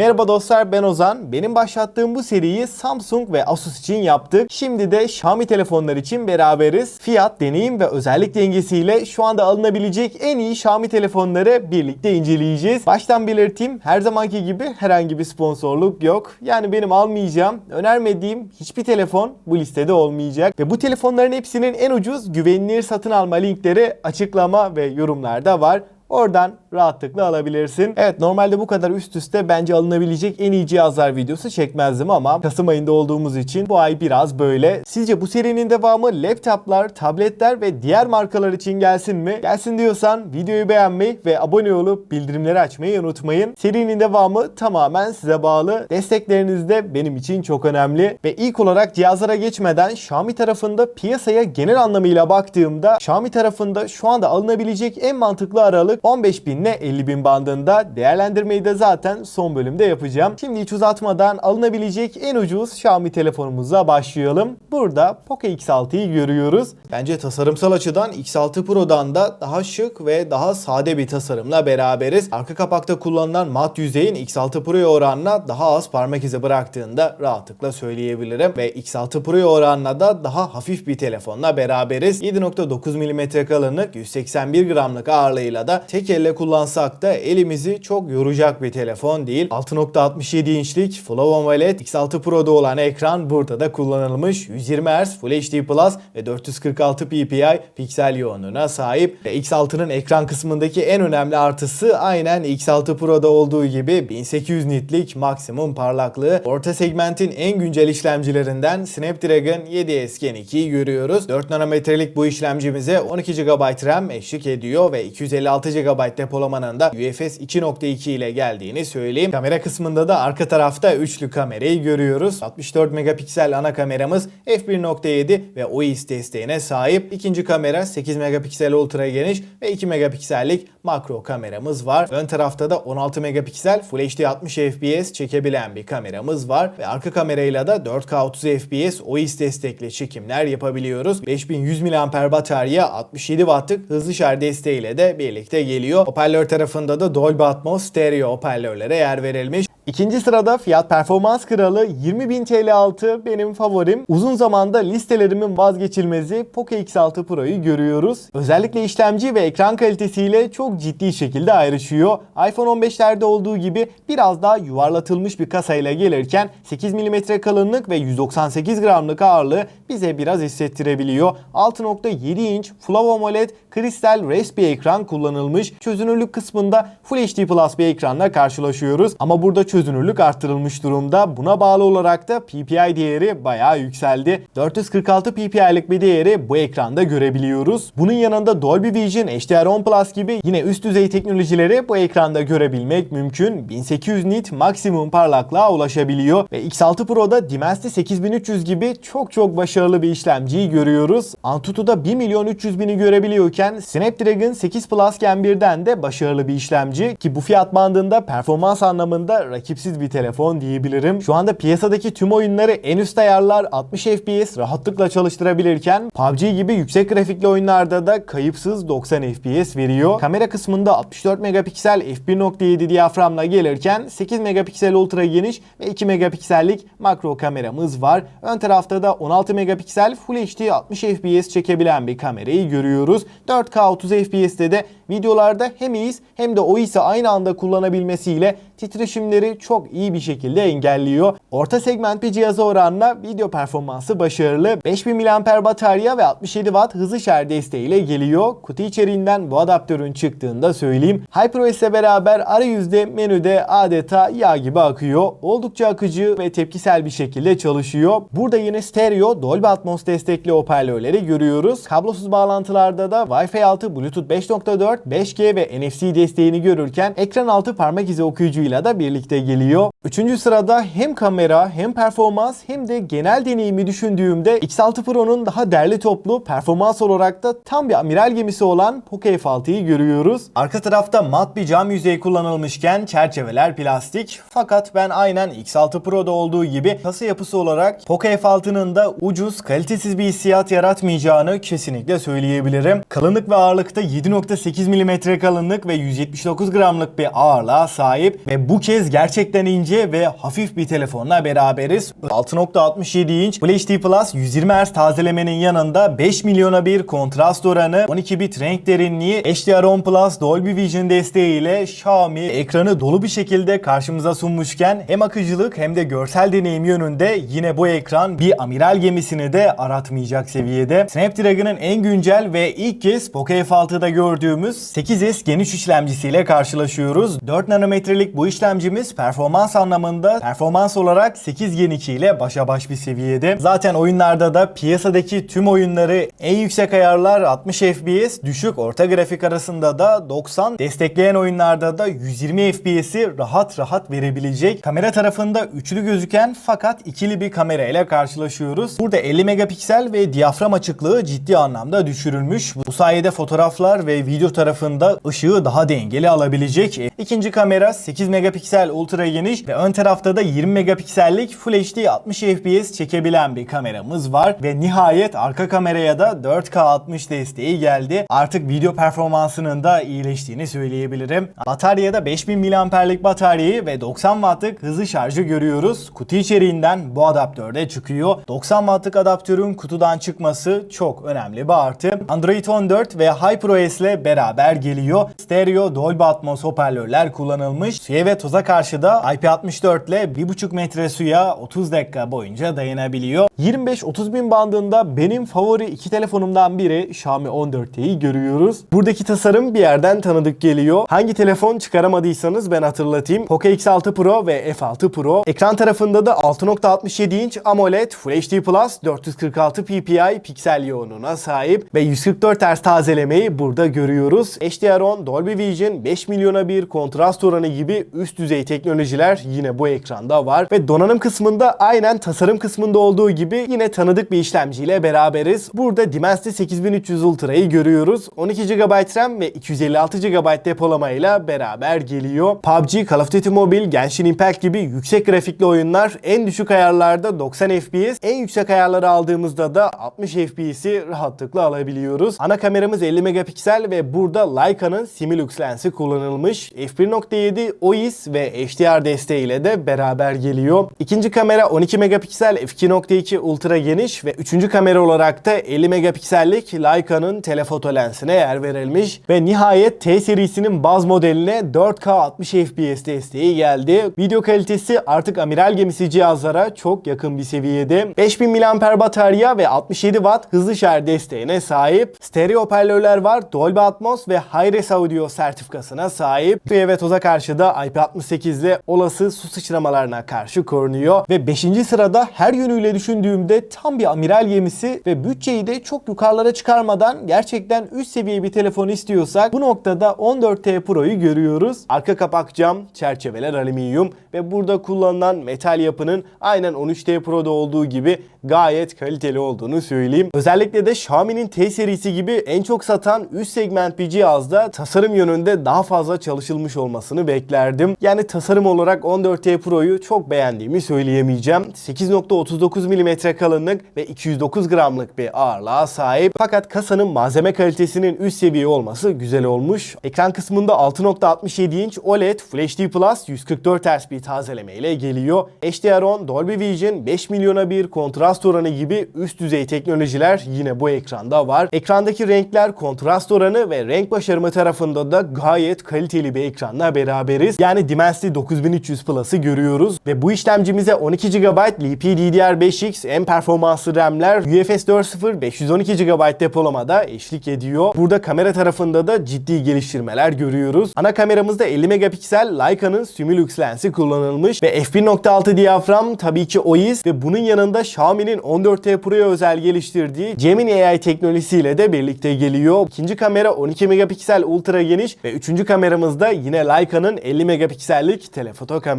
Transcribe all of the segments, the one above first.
Merhaba dostlar ben Ozan. Benim başlattığım bu seriyi Samsung ve Asus için yaptık. Şimdi de Xiaomi telefonlar için beraberiz. Fiyat, deneyim ve özellik dengesiyle şu anda alınabilecek en iyi Xiaomi telefonları birlikte inceleyeceğiz. Baştan belirteyim her zamanki gibi herhangi bir sponsorluk yok. Yani benim almayacağım, önermediğim hiçbir telefon bu listede olmayacak. Ve bu telefonların hepsinin en ucuz güvenilir satın alma linkleri açıklama ve yorumlarda var. Oradan rahatlıkla alabilirsin. Evet normalde bu kadar üst üste bence alınabilecek en iyi cihazlar videosu çekmezdim ama Kasım ayında olduğumuz için bu ay biraz böyle. Sizce bu serinin devamı laptoplar, tabletler ve diğer markalar için gelsin mi? Gelsin diyorsan videoyu beğenmeyi ve abone olup bildirimleri açmayı unutmayın. Serinin devamı tamamen size bağlı. Destekleriniz de benim için çok önemli. Ve ilk olarak cihazlara geçmeden Xiaomi tarafında piyasaya genel anlamıyla baktığımda Xiaomi tarafında şu anda alınabilecek en mantıklı aralık 15.000 ile 50.000 bandında. Değerlendirmeyi de zaten son bölümde yapacağım. Şimdi hiç uzatmadan alınabilecek en ucuz Xiaomi telefonumuza başlayalım. Burada Poco X6'yı görüyoruz. Bence tasarımsal açıdan X6 Pro'dan da daha şık ve daha sade bir tasarımla beraberiz. Arka kapakta kullanılan mat yüzeyin X6 Pro'ya oranla daha az parmak izi bıraktığında rahatlıkla söyleyebilirim. Ve X6 Pro'ya oranla da daha hafif bir telefonla beraberiz. 7.9 mm kalınlık, 181 gramlık ağırlığıyla da tek elle kullansak da elimizi çok yoracak bir telefon değil. 6.67 inçlik Full AMOLED X6 Pro'da olan ekran burada da kullanılmış. 120 Hz Full HD Plus ve 446 ppi piksel yoğunluğuna sahip. Ve X6'nın ekran kısmındaki en önemli artısı aynen X6 Pro'da olduğu gibi 1800 nitlik maksimum parlaklığı. Orta segmentin en güncel işlemcilerinden Snapdragon 7S Gen 2'yi görüyoruz. 4 nanometrelik bu işlemcimize 12 GB RAM eşlik ediyor ve 256 GB depolamanın da UFS 2.2 ile geldiğini söyleyeyim. Kamera kısmında da arka tarafta üçlü kamerayı görüyoruz. 64 megapiksel ana kameramız f1.7 ve OIS desteğine sahip. İkinci kamera 8 megapiksel ultra geniş ve 2 megapiksellik makro kameramız var. Ön tarafta da 16 megapiksel Full HD 60 FPS çekebilen bir kameramız var ve arka kamerayla da 4K 30 FPS OIS destekli çekimler yapabiliyoruz. 5100 mAh batarya 67 wattlık hızlı şarj desteğiyle de birlikte geliyor. Hoparlör tarafında da Dolby Atmos stereo hoparlörlere yer verilmiş. İkinci sırada fiyat performans kralı 20.000 TL altı benim favorim. Uzun zamanda listelerimin vazgeçilmezi Poco X6 Pro'yu görüyoruz. Özellikle işlemci ve ekran kalitesiyle çok ciddi şekilde ayrışıyor. iPhone 15'lerde olduğu gibi biraz daha yuvarlatılmış bir kasayla gelirken 8 mm kalınlık ve 198 gramlık ağırlığı bize biraz hissettirebiliyor. 6.7 inç Full AMOLED kristal res ekran kullanılmış. Çözünürlük kısmında Full HD Plus bir ekranla karşılaşıyoruz. Ama burada çözünürlük arttırılmış durumda. Buna bağlı olarak da PPI değeri bayağı yükseldi. 446 PPI'lik bir değeri bu ekranda görebiliyoruz. Bunun yanında Dolby Vision, HDR10 Plus gibi yine üst düzey teknolojileri bu ekranda görebilmek mümkün. 1800 nit maksimum parlaklığa ulaşabiliyor ve X6 Pro'da Dimensity 8300 gibi çok çok başarılı bir işlemciyi görüyoruz. Antutu'da 1 milyon 300 bini görebiliyorken Snapdragon 8 Plus Gen 1'den de başarılı bir işlemci ki bu fiyat bandında performans anlamında rakipsiz bir telefon diyebilirim. Şu anda piyasadaki tüm oyunları en üst ayarlar 60 FPS rahatlıkla çalıştırabilirken PUBG gibi yüksek grafikli oyunlarda da kayıpsız 90 FPS veriyor. Kamera kısmında 64 megapiksel f1.7 diyaframla gelirken 8 megapiksel ultra geniş ve 2 megapiksellik makro kameramız var. Ön tarafta da 16 megapiksel Full HD 60 FPS çekebilen bir kamerayı görüyoruz. 4K 30 FPS'te de videolarda hem iyiyiz hem de o ise aynı anda kullanabilmesiyle titreşimleri çok iyi bir şekilde engelliyor. Orta segment bir cihaza oranla video performansı başarılı. 5000 mAh batarya ve 67 Watt hızlı şarj desteğiyle geliyor. Kutu içeriğinden bu adaptörün çıktığını da söyleyeyim. HyperOS ile beraber arayüzde menüde adeta yağ gibi akıyor. Oldukça akıcı ve tepkisel bir şekilde çalışıyor. Burada yine stereo Dolby Atmos destekli hoparlörleri görüyoruz. Kablosuz bağlantılarda da Wi-Fi 6, Bluetooth 5.4, 5G ve NFC desteğini görürken ekran altı parmak izi okuyucuyla da birlikte geliyor. Üçüncü sırada hem kamera hem performans hem de genel deneyimi düşündüğümde X6 Pro'nun daha derli toplu performans olarak da tam bir amiral gemisi olan Poco F6'yı görüyoruz. Arka tarafta mat bir cam yüzeyi kullanılmışken çerçeveler plastik. Fakat ben aynen X6 Pro'da olduğu gibi kasa yapısı olarak Poco F6'nın da ucuz, kalitesiz bir hissiyat yaratmayacağını kesinlikle söyleyebilirim. Kalınlık ve ağırlıkta 7.8 mm kalınlık ve 179 gramlık bir ağırlığa sahip ve bu kez gerçekten ince ince ve hafif bir telefonla beraberiz. 6.67 inç Full HD Plus 120 Hz tazelemenin yanında 5 milyona bir kontrast oranı, 12 bit renk derinliği, HDR10 Plus Dolby Vision desteğiyle Xiaomi ekranı dolu bir şekilde karşımıza sunmuşken hem akıcılık hem de görsel deneyim yönünde yine bu ekran bir amiral gemisini de aratmayacak seviyede. Snapdragon'ın en güncel ve ilk kez Poco F6'da gördüğümüz 8S geniş işlemcisiyle karşılaşıyoruz. 4 nanometrelik bu işlemcimiz performans anlamında performans olarak 8 Gen 2 ile başa baş bir seviyede. Zaten oyunlarda da piyasadaki tüm oyunları en yüksek ayarlar 60 FPS, düşük orta grafik arasında da 90, destekleyen oyunlarda da 120 FPS'i rahat rahat verebilecek. Kamera tarafında üçlü gözüken fakat ikili bir kamera ile karşılaşıyoruz. Burada 50 megapiksel ve diyafram açıklığı ciddi anlamda düşürülmüş. Bu sayede fotoğraflar ve video tarafında ışığı daha dengeli alabilecek. İkinci kamera 8 megapiksel ultra geniş ve ön tarafta da 20 megapiksellik Full HD 60 FPS çekebilen bir kameramız var ve nihayet arka kameraya da 4K 60 desteği geldi. Artık video performansının da iyileştiğini söyleyebilirim. Bataryada 5000 mAh'lik bataryayı ve 90 Watt'lık hızlı şarjı görüyoruz. Kutu içeriğinden bu adaptör de çıkıyor. 90 Watt'lık adaptörün kutudan çıkması çok önemli bir artı. Android 14 ve HyperOS ile beraber geliyor. Stereo Dolby Atmos hoparlörler kullanılmış. Suya ve toza karşı da IP64 ile 1.5 metre suya 30 dakika boyunca dayanabiliyor. 25-30 bin bandında benim favori iki telefonumdan biri Xiaomi 14T'yi görüyoruz. Buradaki tasarım bir yerden tanıdık geliyor. Hangi telefon çıkaramadıysanız ben hatırlatayım. Poco X6 Pro ve F6 Pro. Ekran tarafında da 6.67 inç AMOLED Full HD Plus 446 ppi piksel yoğunluğuna sahip ve 144 Hz tazelemeyi burada görüyoruz. HDR10, Dolby Vision, 5 milyona bir kontrast oranı gibi üst düzey teknolojiler yine bu ekranda var ve donanım kısmında aynen tasarım kısmında olduğu gibi yine tanıdık bir işlemciyle beraberiz. Burada Dimensity 8300 Ultra'yı görüyoruz. 12 GB RAM ve 256 GB depolamayla beraber geliyor. PUBG, Call of Duty Mobile, Genshin Impact gibi yüksek grafikli oyunlar en düşük ayarlarda 90 FPS, en yüksek ayarları aldığımızda da 60 FPS'i rahatlıkla alabiliyoruz. Ana kameramız 50 megapiksel ve burada Leica'nın Similux lensi kullanılmış. f1.7 OIS ve HDR desteğiyle de beraber geliyor. İkinci kamera 12 megapiksel f2.2 ultra geniş ve üçüncü kamera olarak da 50 megapiksellik Leica'nın telefoto lensine yer verilmiş ve nihayet T serisinin baz modeline 4K 60 FPS desteği geldi. Video kalitesi artık amiral gemisi cihazlara çok yakın bir seviyede. 5000 mAh batarya ve 67 Watt hızlı şarj desteğine sahip. Stereo hoparlörler var. Dolby Atmos ve Hi-Res Audio sertifikasına sahip. Ve toza karşı da IP68 ile olası su sıçramalarına karşı korunuyor. Ve 5. sırada her yönüyle düşündüğümde tam bir amiral gemisi ve bütçeyi de çok yukarılara çıkarmadan gerçekten üst seviye bir telefon istiyorsak bu noktada 14T Pro'yu görüyoruz. Arka kapak cam, çerçeveler alüminyum ve burada kullanılan metal yapının aynen 13T Pro'da olduğu gibi gayet kaliteli olduğunu söyleyeyim. Özellikle de Xiaomi'nin T serisi gibi en çok satan üst segment bir cihazda tasarım yönünde daha fazla çalışılmış olmasını beklerdim. Yani tasarım olarak 14T Pro'yu çok beğendiğimi söyleyemeyeceğim. 8.39 mm kalınlık ve 209 gramlık bir ağırlığa sahip. Fakat kasanın malzeme kalitesinin üst seviye olması güzel olmuş. Ekran kısmında 6.67 inç OLED Full HD Plus 144 Hz bir tazeleme ile geliyor. HDR10, Dolby Vision, 5 milyona bir kontrast oranı gibi üst düzey teknolojiler yine bu ekranda var. Ekrandaki renkler, kontrast oranı ve renk başarımı tarafında da gayet kaliteli bir ekranla beraberiz. Yani Dimensity 9300 Plus'ı görüyoruz ve bu işlemcimize 12 GB LPDDR5X en performanslı RAM'ler UFS 4.0 512 GB depolamada eşlik ediyor. Burada kamera tarafında da ciddi geliştirmeler görüyoruz. Ana kameramızda 50 megapiksel Leica'nın Similux lensi kullanılmış ve f1.6 diyafram tabii ki OIS ve bunun yanında Xiaomi'nin 14T Pro'ya özel geliştirdiği Gemini AI teknolojisiyle de birlikte geliyor. İkinci kamera 12 megapiksel ultra geniş ve üçüncü kameramızda yine Leica'nın 50 megapiksellik telefoto kamerası.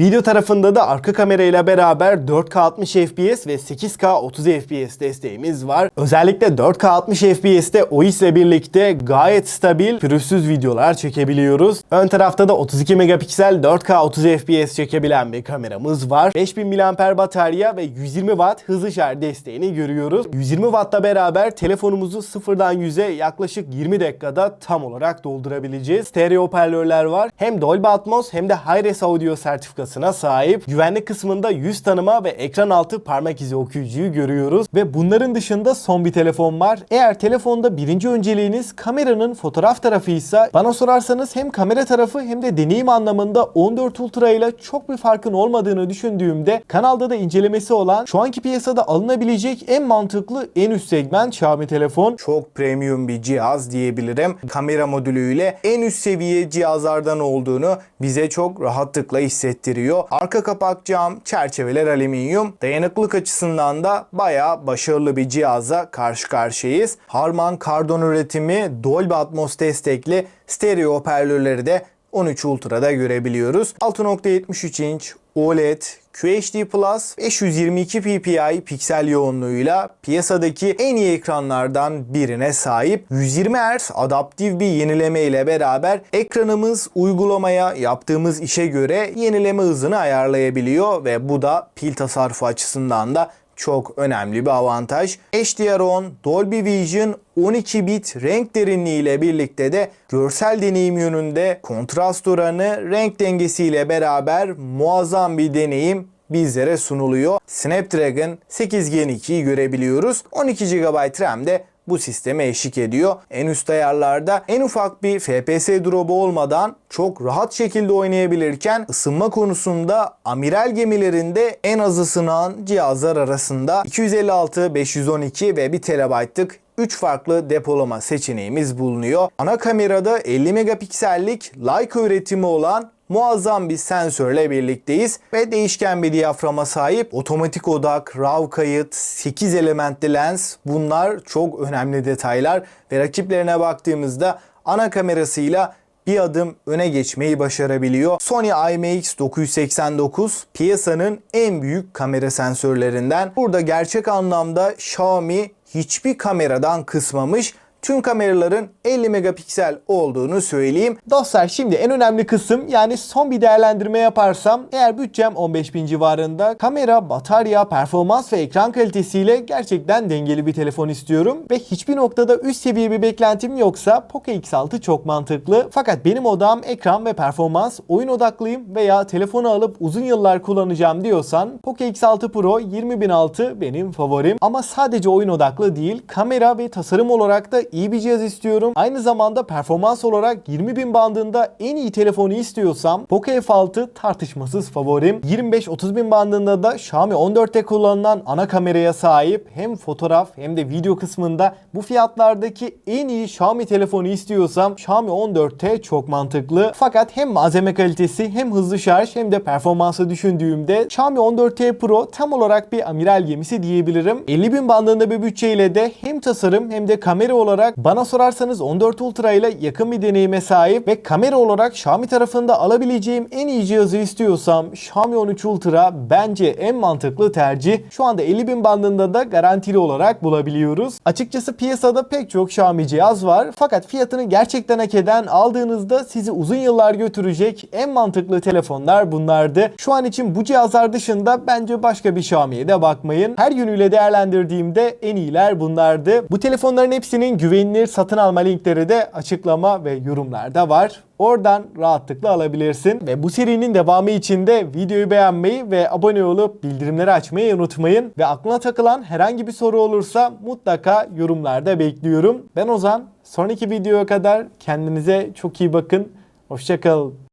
Video tarafında da arka kamerayla beraber 4K 60 FPS ve 8K 30 FPS desteğimiz var. Özellikle 4K 60 FPS'te OIS ile birlikte gayet stabil, pürüzsüz videolar çekebiliyoruz. Ön tarafta da 32 megapiksel 4K 30 FPS çekebilen bir kameramız var. 5000 mAh batarya ve 120 Watt hızlı şarj desteğini görüyoruz. 120 Watt'la beraber telefonumuzu sıfırdan 100'e yaklaşık 20 dakikada tam olarak doldurabileceğiz. Stereo hoparlörler var. Hem Dolby Atmos hem de Hi-Res Audio Audio sertifikasına sahip. Güvenlik kısmında yüz tanıma ve ekran altı parmak izi okuyucuyu görüyoruz. Ve bunların dışında son bir telefon var. Eğer telefonda birinci önceliğiniz kameranın fotoğraf tarafıysa bana sorarsanız hem kamera tarafı hem de deneyim anlamında 14 Ultra ile çok bir farkın olmadığını düşündüğümde kanalda da incelemesi olan şu anki piyasada alınabilecek en mantıklı en üst segment Xiaomi telefon. Çok premium bir cihaz diyebilirim. Kamera modülüyle en üst seviye cihazlardan olduğunu bize çok rahatlıkla hissettiriyor. Arka kapak cam, çerçeveler alüminyum. Dayanıklık açısından da bayağı başarılı bir cihaza karşı karşıyayız. Harman Kardon üretimi Dolby Atmos destekli stereo hoparlörleri de 13 Ultra'da görebiliyoruz. 6.73 inç OLED, QHD Plus 522 ppi piksel yoğunluğuyla piyasadaki en iyi ekranlardan birine sahip. 120 Hz adaptif bir yenileme ile beraber ekranımız uygulamaya yaptığımız işe göre yenileme hızını ayarlayabiliyor ve bu da pil tasarrufu açısından da çok önemli bir avantaj. HDR10, Dolby Vision 12 bit renk derinliği ile birlikte de görsel deneyim yönünde kontrast oranı, renk dengesiyle beraber muazzam bir deneyim bizlere sunuluyor. Snapdragon 8 Gen 2'yi görebiliyoruz. 12 GB RAM de bu sisteme eşlik ediyor. En üst ayarlarda en ufak bir FPS drop'u olmadan çok rahat şekilde oynayabilirken ısınma konusunda amiral gemilerinde en az ısınan cihazlar arasında 256, 512 ve 1 TB'lık 3 farklı depolama seçeneğimiz bulunuyor. Ana kamerada 50 megapiksellik Leica üretimi olan muazzam bir sensörle birlikteyiz ve değişken bir diyaframa sahip otomatik odak, RAW kayıt, 8 elementli lens bunlar çok önemli detaylar ve rakiplerine baktığımızda ana kamerasıyla bir adım öne geçmeyi başarabiliyor. Sony IMX989 piyasanın en büyük kamera sensörlerinden. Burada gerçek anlamda Xiaomi hiçbir kameradan kısmamış tüm kameraların 50 megapiksel olduğunu söyleyeyim. Dostlar şimdi en önemli kısım yani son bir değerlendirme yaparsam eğer bütçem 15.000 civarında kamera, batarya, performans ve ekran kalitesiyle gerçekten dengeli bir telefon istiyorum ve hiçbir noktada üst seviye bir beklentim yoksa Poco X6 çok mantıklı. Fakat benim odam ekran ve performans, oyun odaklıyım veya telefonu alıp uzun yıllar kullanacağım diyorsan Poco X6 Pro 20006 benim favorim. Ama sadece oyun odaklı değil, kamera ve tasarım olarak da iyi bir cihaz istiyorum. Aynı zamanda performans olarak 20.000 bandında en iyi telefonu istiyorsam Poco F6 tartışmasız favorim. 25-30 bin bandında da Xiaomi 14'te kullanılan ana kameraya sahip hem fotoğraf hem de video kısmında bu fiyatlardaki en iyi Xiaomi telefonu istiyorsam Xiaomi 14T çok mantıklı. Fakat hem malzeme kalitesi hem hızlı şarj hem de performansı düşündüğümde Xiaomi 14T Pro tam olarak bir amiral gemisi diyebilirim. 50 bin bandında bir bütçeyle de hem tasarım hem de kamera olarak bana sorarsanız 14 Ultra ile yakın bir deneyime sahip ve kamera olarak Xiaomi tarafında alabileceğim en iyi cihazı istiyorsam Xiaomi 13 Ultra bence en mantıklı tercih. Şu anda 50 bin bandında da garantili olarak bulabiliyoruz. Açıkçası piyasada pek çok Xiaomi cihaz var fakat fiyatını gerçekten hak eden aldığınızda sizi uzun yıllar götürecek en mantıklı telefonlar bunlardı. Şu an için bu cihazlar dışında bence başka bir Xiaomi'ye de bakmayın. Her yönüyle değerlendirdiğimde en iyiler bunlardı. Bu telefonların hepsinin güvenilir satın alma linkleri de açıklama ve yorumlarda var. Oradan rahatlıkla alabilirsin. Ve bu serinin devamı için de videoyu beğenmeyi ve abone olup bildirimleri açmayı unutmayın. Ve aklına takılan herhangi bir soru olursa mutlaka yorumlarda bekliyorum. Ben Ozan. Sonraki videoya kadar kendinize çok iyi bakın. Hoşçakalın.